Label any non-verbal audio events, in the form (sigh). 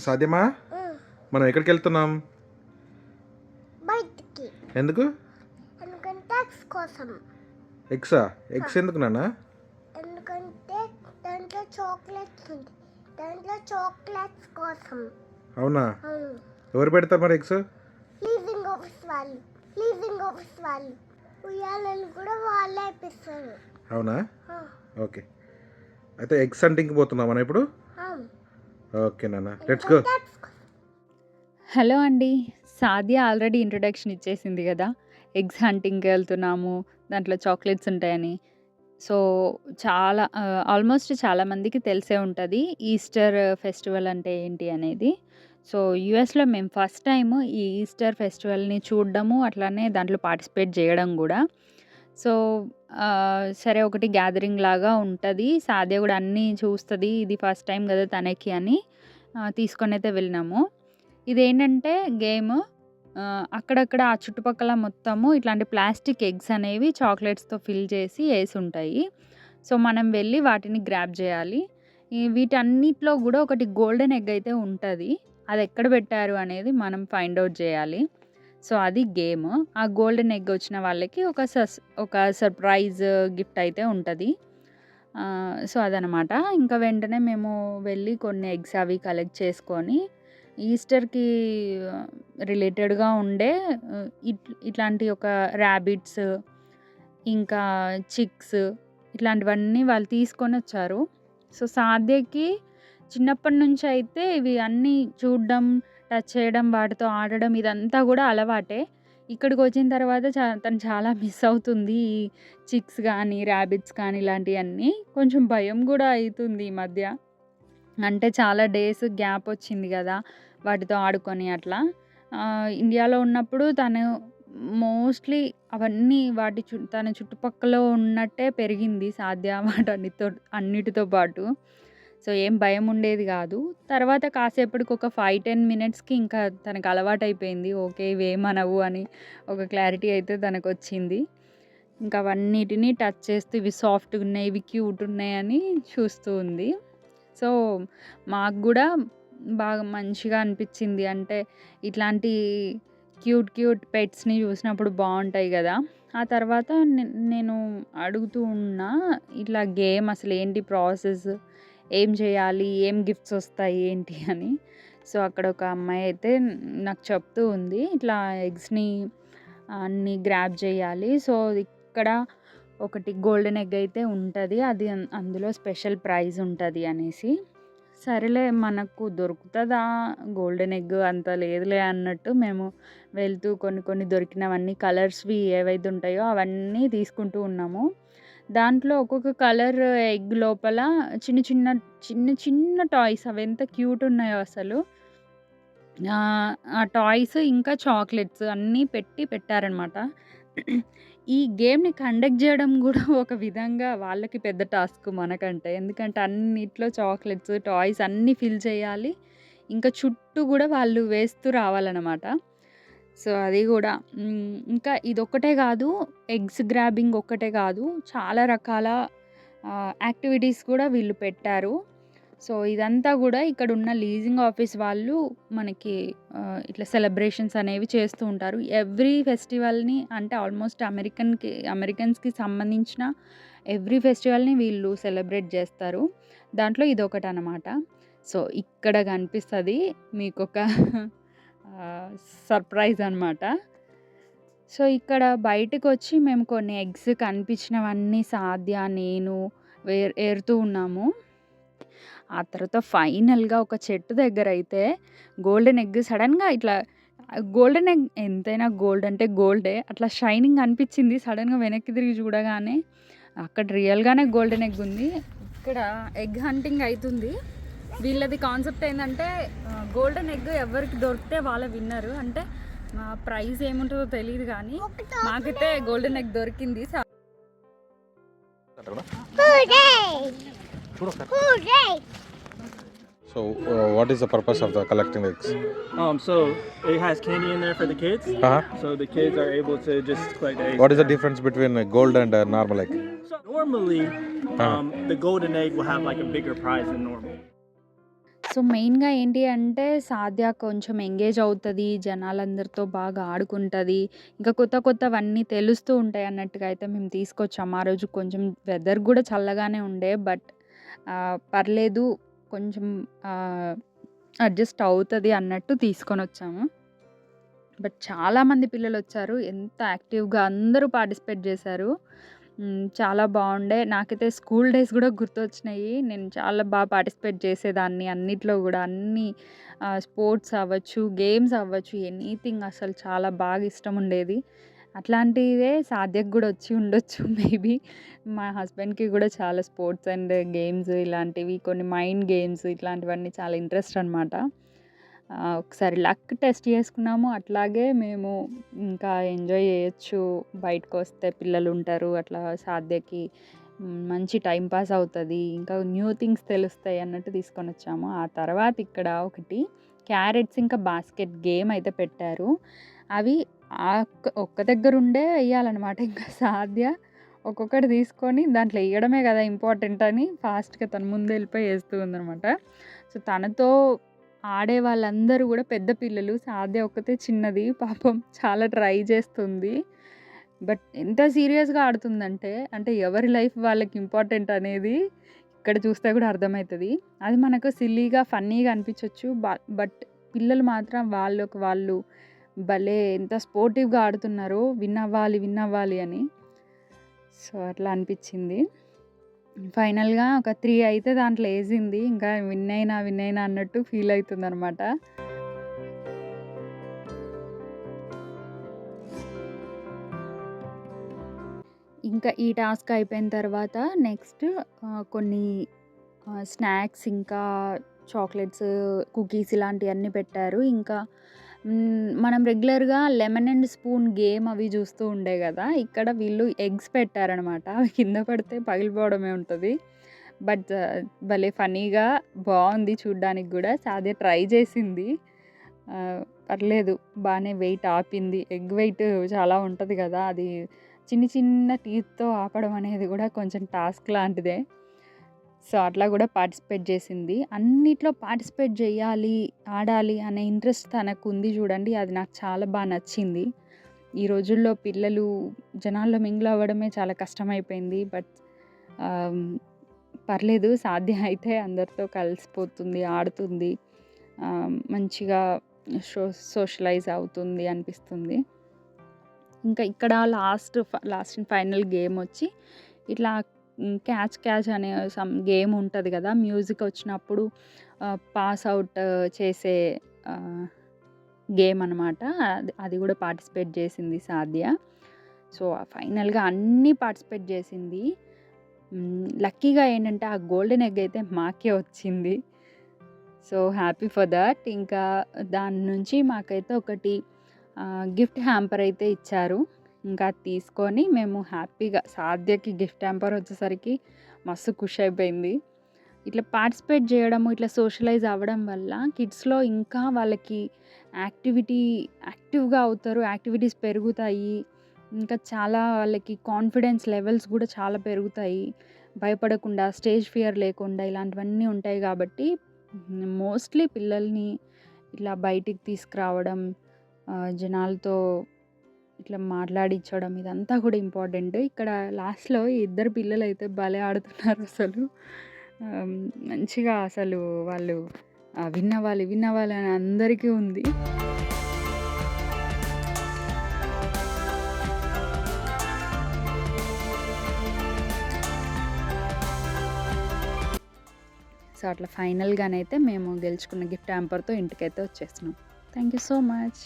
సాధ్యమా? మనం ఎక్కడికి వెళ్తున్నాం? బయటికి. ఎందుకు? ఎందుకంటే ఎగ్స్ కోసం. ఎగ్సా ఎగ్స్ ఎందుకు నాన్న? ఎందుకంటే దాంట్లో చాక్లెట్స్ ఉంది. దాంట్లో చాక్లెట్స్ కోసం. అవునా? ఎవరు పెడతారు మరి ఎగ్స్ లీజింగ్ ఆఫీస్ వాళ్ళు. లీజింగ్ ఆఫీస్ వాళ్ళు. ఉయ్యాలను కూడా వాళ్ళే ఇప్పిస్తారు అవునా? ఓకే. అయితే ఎగ్స్ హంటింగ్కి పోతున్నాం మనం ఇప్పుడు. ఓకే నాన్న. లెట్స్ గో హలో అండి. సాదియా ఆల్రెడీ ఇంట్రొడక్షన్ ఇచ్చేసింది కదా. ఎగ్స్ హంటింగ్కి వెళ్తున్నాము. దాంట్లో చాక్లెట్స్ ఉంటాయని. సో చాలా ఆల్మోస్ట్ చాలామందికి తెలిసే ఉంటుంది ఈస్టర్ ఫెస్టివల్ అంటే ఏంటి అనేది. సో యూఎస్లో మేము ఫస్ట్ టైం ఈ ఈస్టర్ ఫెస్టివల్ని చూడడము అట్లానే దాంట్లో పార్టిసిపేట్ చేయడం కూడా. సో సరే ఒకటి గ్యాదరింగ్ లాగా ఉంటుంది. సాధ్య కూడా అన్నీ చూస్తుంది. ఇది ఫస్ట్ టైం కదా తనకి అని తీసుకొని అయితే వెళ్ళినాము. ఇదేంటంటే గేమ్ అక్కడక్కడ ఆ చుట్టుపక్కల మొత్తము ఇట్లాంటి ప్లాస్టిక్ ఎగ్స్ అనేవి చాక్లెట్స్తో ఫిల్ చేసి వేసి ఉంటాయి సో మనం వెళ్ళి వాటిని గ్రాప్ చేయాలి. వీటన్నిటిలో కూడా ఒకటి గోల్డెన్ ఎగ్ అయితే ఉంటుంది. అది ఎక్కడ పెట్టారు అనేది మనం ఫైండ్ అవుట్ చేయాలి. సో అది గేమ్. ఆ గోల్డెన్ ఎగ్ వచ్చిన వాళ్ళకి ఒక సస్ ఒక సర్ప్రైజ్ గిఫ్ట్ అయితే ఉంటుంది. సో అదనమాట. ఇంకా వెంటనే మేము వెళ్ళి కొన్ని ఎగ్స్ అవి కలెక్ట్ చేసుకొని ఈస్టర్కి రిలేటెడ్గా ఉండే ఇట్ ఇట్లాంటి ఒక ర్యాబిట్స్ ఇంకా చిక్స్ ఇట్లాంటివన్నీ వాళ్ళు తీసుకొని వచ్చారు. సో సాధ్యకి చిన్నప్పటి నుంచి అయితే ఇవి అన్నీ చూడడం టచ్ చేయడం వాటితో ఆడడం ఇదంతా కూడా అలవాటే. ఇక్కడికి వచ్చిన తర్వాత చా తను చాలా మిస్ అవుతుంది. ఈ చిక్స్ కానీ ర్యాబిట్స్ కానీ ఇలాంటివన్నీ కొంచెం భయం కూడా అవుతుంది ఈ మధ్య. అంటే చాలా డేస్ గ్యాప్ వచ్చింది కదా వాటితో ఆడుకొని అట్లా. ఇండియాలో ఉన్నప్పుడు తను మోస్ట్లీ అవన్నీ వాటి చు తన చుట్టుపక్కల ఉన్నట్టే పెరిగింది సాధ్య వాటన్నిటితో అన్నిటితో పాటు. సో ఏం భయం ఉండేది కాదు. తర్వాత కాసేపటికి ఒక ఫైవ్ టెన్ మినిట్స్కి ఇంకా తనకు అలవాటైపోయింది. ఓకే ఇవేమనవు అని ఒక క్లారిటీ అయితే తనకు వచ్చింది ఇంకా అవన్నిటిని టచ్ చేస్తూ ఇవి సాఫ్ట్గా ఉన్నాయి ఇవి క్యూట్ ఉన్నాయని చూస్తూ ఉంది. సో మాకు కూడా బాగా మంచిగా అనిపించింది. అంటే ఇట్లాంటి క్యూట్ క్యూట్ పెట్స్ని చూసినప్పుడు బాగుంటాయి కదా. ఆ తర్వాత నేను అడుగుతూ ఉన్నా ఇట్లా గేమ్ అసలు ఏంటి ప్రాసెస్ ఏం చేయాలి? ఏం గిఫ్ట్స్ వస్తాయి? ఏంటి? అని. సో అక్కడ ఒక అమ్మాయి అయితే నాకు చెప్తూ ఉంది. ఇట్లా ఎగ్స్ని అన్ని గ్రాప్ చేయాలి. సో ఇక్కడ ఒకటి గోల్డెన్ ఎగ్ అయితే ఉంటుంది. అది అందులో స్పెషల్ ప్రైజ్ ఉంటుంది అనేసి. సరేలే మనకు దొరుకుతుందా? గోల్డెన్ ఎగ్ అంత లేదులే అన్నట్టు మేము వెళ్తూ కొన్ని కొన్ని దొరికినవన్నీ కలర్స్వి ఏవైతే ఉంటాయో అవన్నీ తీసుకుంటూ ఉన్నాము. దాంట్లో ఒక్కొక్క కలర్ ఎగ్ లోపల చిన్న చిన్న చిన్న చిన్న టాయ్స్ అవి ఎంత క్యూట్ ఉన్నాయో అసలు. ఆ, టాయ్స్ ఇంకా చాక్లెట్స్ అన్నీ పెట్టి పెట్టారనమాట. ఈ గేమ్ని కండక్ట్ చేయడం కూడా ఒక విధంగా వాళ్ళకి పెద్ద టాస్క్ మనకంటే. ఎందుకంటే అన్నిట్లో చాక్లెట్స్ టాయ్స్ అన్నీ ఫిల్ చేయాలి. ఇంకా చుట్టూ కూడా వాళ్ళు వేస్తూ రావాలన్నమాట. సో అది కూడా. ఇంకా ఇదొక్కటే కాదు ఎగ్స్ గ్రాబింగ్ ఒక్కటే కాదు చాలా రకాల యాక్టివిటీస్ కూడా వీళ్ళు పెట్టారు. సో ఇదంతా కూడా ఇక్కడ ఉన్న లీజింగ్ ఆఫీస్ వాళ్ళు మనకి ఇట్లా సెలబ్రేషన్స్ అనేవి చేస్తూ ఉంటారు. ఎవ్రీ ఫెస్టివల్ని అంటే ఆల్మోస్ట్ అమెరికన్కి అమెరికన్స్కి సంబంధించిన ఎవ్రీ ఫెస్టివల్ని వీళ్ళు సెలబ్రేట్ చేస్తారు. దాంట్లో ఇదొకటి అనమాట సో ఇక్కడ కనిపిస్తుంది మీకు ఒక సర్ప్రైజ్ అనమాట సో ఇక్కడ బయటకు వచ్చి మేము కొన్ని ఎగ్స్ కనిపించినవన్నీ సాధ్య నేను వే ఏరుతూ ఉన్నాము. ఆ తర్వాత ఫైనల్గా ఒక చెట్టు దగ్గర అయితే గోల్డెన్ ఎగ్ సడన్గా ఇట్లా గోల్డెన్ ఎగ్ ఎంతైనా గోల్డ్ అంటే గోల్డే అట్లా షైనింగ్ అనిపించింది సడన్గా వెనక్కి తిరిగి చూడగానే. అక్కడ రియల్గానే గోల్డెన్ ఎగ్ ఉంది. ఇక్కడ ఎగ్ హంటింగ్ అవుతుంది వీళ్ళది కాన్సెప్ట్ ఏంటంటే గోల్డెన్ ఎగ్ ఎవరికి దొరికితే వాళ్ళ విన్నరు అంటే ప్రైస్ ఏముంటుందో తెలియదు కానీ మాకైతే గోల్డెన్ ఎగ్ దొరికింది! Hooray! So what is the purpose of the collecting eggs Um, so it has candy in there for the kids, so the kids are able to just collect eggs. What is the difference between gold and normal egg So normally, um, the golden egg will have like a bigger prize than normal. So, మెయిన్‌గా ఏంటి అంటే సాధ్య కొంచెం engage అవుతుంది జనాలందరితో బాగా ఆడుకుంటుంది ఇంకా కొత్త కొత్తవన్నీ తెలుస్తూ ఉంటాయి అన్నట్టుగా అయితే మేము తీసుకొచ్చాము. ఆ రోజు కొంచెం వెదర్ కూడా చల్లగానే ఉండే. బట్ పర్లేదు కొంచెం అడ్జస్ట్ అవుతుంది అన్నట్టు తీసుకొని వచ్చాము బట్ చాలామంది పిల్లలొచ్చారు. ఎంత యాక్టివ్‌గా అందరూ పార్టిసిపేట్ చేశారు చాలా బాగుండే నాకైతే స్కూల్ డేస్ కూడా గుర్తొచ్చినాయి. నేను చాలా బాగా పార్టిసిపేట్ చేసేదాన్ని అన్నిట్లో కూడా అన్ని స్పోర్ట్స్ అవ్వచ్చు, గేమ్స్ అవ్వచ్చు, ఎనీథింగ్ అసలు చాలా బాగా ఇష్టం ఉండేది అట్లాంటిదే సాధ్యకు కూడా వచ్చి ఉండొచ్చు (laughs) మేబీ. మా హస్బెండ్‌కి కూడా చాలా స్పోర్ట్స్ అండ్ గేమ్స్ ఇలాంటివి కొన్ని మైండ్ గేమ్స్ ఇట్లాంటివన్నీ చాలా ఇంట్రెస్ట్ అనమాట. ఒకసారి లక్ టెస్ట్ చేసుకున్నాము. అట్లాగే మేము ఇంకా ఎంజాయ్ జేయొచ్చు. బయటకొస్తే పిల్లలుంటారు. అట్లా సాధ్యకి మంచి టైం పాస్ అవుతుంది ఇంకా న్యూ థింగ్స్ తెలుస్తాయి అన్నట్టు తీసుకొని వచ్చాము ఆ తర్వాత ఇక్కడ ఒకటి క్యారెట్స్ ఇంకా బాస్కెట్ గేమ్ అయితే పెట్టారు. అవి ఒక్క దగ్గర దగ్గరుండే వేయాలన్నమాట ఇంకా సాధ్య ఒక్కొక్కటి తీసుకొని దాంట్లో వేయడమే కదా ఇంపార్టెంట్ అని ఫాస్ట్‌గా తను ముందెళ్ళిపోయి వేస్తూ ఉందనమాట. సో, తనతో ఆడే వాళ్ళందరూ కూడా పెద్ద పిల్లలు. సాధ్య ఒక్కతే చిన్నది. పాపం చాలా ట్రై చేస్తుంది. బట్ ఎంత సీరియస్‌గా ఆడుతుందంటే, అంటే ఎవరి లైఫ్ వాళ్ళకి ఇంపార్టెంట్ అనేది ఇక్కడ చూస్తే కూడా అర్థమవుతుంది అది మనకు సిల్లీగా, ఫన్నీగా అనిపించొచ్చు. బ బట్ పిల్లలు మాత్రం వాళ్ళకి వాళ్ళు భలే ఎంత స్పోర్టివ్‌గా ఆడుతున్నారో విన్ అవ్వాలి, విన్ అవ్వాలి అని. సో, అట్లా అనిపించింది ఫైనల్‌గా ఒక త్రీ అయితే దాంట్లో వేసింది ఇంకా విన్ అయినా, విన్ అయినా అన్నట్టు ఫీల్ అవుతుంది అనమాట ఇంకా ఈ టాస్క్ అయిపోయిన తర్వాత నెక్స్ట్ కొన్ని స్నాక్స్ ఇంకా చాక్లెట్స్, కుకీస్ ఇలాంటివన్నీ పెట్టారు. ఇంకా మనం రెగ్యులర్‌గా లెమన్ అండ్ స్పూన్ గేమ్ అవి చూస్తూ ఉండే కదా ఇక్కడ వీళ్ళు ఎగ్స్ పెట్టారనమాట. అవి కింద పడితే పగిలిపోవడమే ఉంటుంది బట్ భలే ఫనీగా బాగుంది చూడ్డానికి కూడా అదే ట్రై చేసింది. పర్లేదు బాగానే వెయిట్ ఆపింది. ఎగ్ వెయిట్ చాలా ఉంటుంది కదా అది చిన్న చిన్న టీత్‌తో ఆపడం అనేది కూడా కొంచెం టాస్క్ లాంటిదే. సో, అట్లా కూడా పార్టిసిపేట్ చేసింది అన్నిట్లో పార్టిసిపేట్ చేయాలి ఆడాలి అనే ఇంట్రెస్ట్ తనకు ఉంది చూడండి. అది నాకు చాలా బాగా నచ్చింది. ఈ రోజుల్లో పిల్లలు జనాల్లో మింగిల్ అవ్వడమే చాలా కష్టమైపోయింది. బట్ పర్లేదు సాధ్యం అయితే అందరితో కలిసిపోతుంది, ఆడుతుంది. మంచిగా షో సోషలైజ్ అవుతుంది అనిపిస్తుంది. ఇంకా ఇక్కడ లాస్ట్ లాస్ట్ అండ్ ఫైనల్ వచ్చి ఇట్లా క్యాచ్ క్యాచ్ అనే సమ్ గేమ్ ఉంటుంది కదా మ్యూజిక్ వచ్చినప్పుడు పాస్ అవుట్ చేసే గేమ్ అనమాట. అది అది పార్టిసిపేట్ చేసింది సాధ్య. సో, ఫైనల్‌గా అన్నీ పార్టిసిపేట్ చేసింది లక్కీగా ఏంటంటే ఆ గోల్డెన్ ఎగ్ అయితే మాకే వచ్చింది. సో, హ్యాపీ ఫర్ దట్ ఇంకా దాని నుంచి మాకైతే ఒకటి గిఫ్ట్ హ్యాంపర్ అయితే ఇచ్చారు. ఇంకా తీసుకొని మేము హ్యాపీగా సాధ్యకి గిఫ్ట్ హ్యాంపర్ వచ్చేసరికి మస్తు ఖుషి అయిపోయింది. ఇట్లా పార్టిసిపేట్ చేయడము ఇట్లా సోషలైజ్ అవ్వడం వల్ల కిడ్స్‌లో ఇంకా వాళ్ళకి యాక్టివిటీ యాక్టివ్‌గా అవుతారు. యాక్టివిటీస్ పెరుగుతాయి. ఇంకా చాలా వాళ్ళకి కాన్ఫిడెన్స్ లెవెల్స్ కూడా చాలా పెరుగుతాయి. భయపడకుండా, స్టేజ్ ఫియర్ లేకుండా ఇలాంటివన్నీ ఉంటాయి కాబట్టి మోస్ట్‌లీ పిల్లల్ని ఇట్లా బయటికి తీసుకురావడం, జనాలతో ఇట్లా మాట్లాడించడం ఇదంతా కూడా ఇంపార్టెంట్. ఇక్కడ లాస్ట్‌లో ఈ ఇద్దరు పిల్లలైతే భలే ఆడుతున్నారు అసలు. మంచిగా అసలు వాళ్ళు విన్నవాలి విన్నవాలి అని అందరికీ ఉంది. సో, అట్లా ఫైనల్‌గానైతే మేము గెలుచుకున్న గిఫ్ట్ హ్యాంపర్‌తో ఇంటికైతే వచ్చేసినాం. Thank you so much.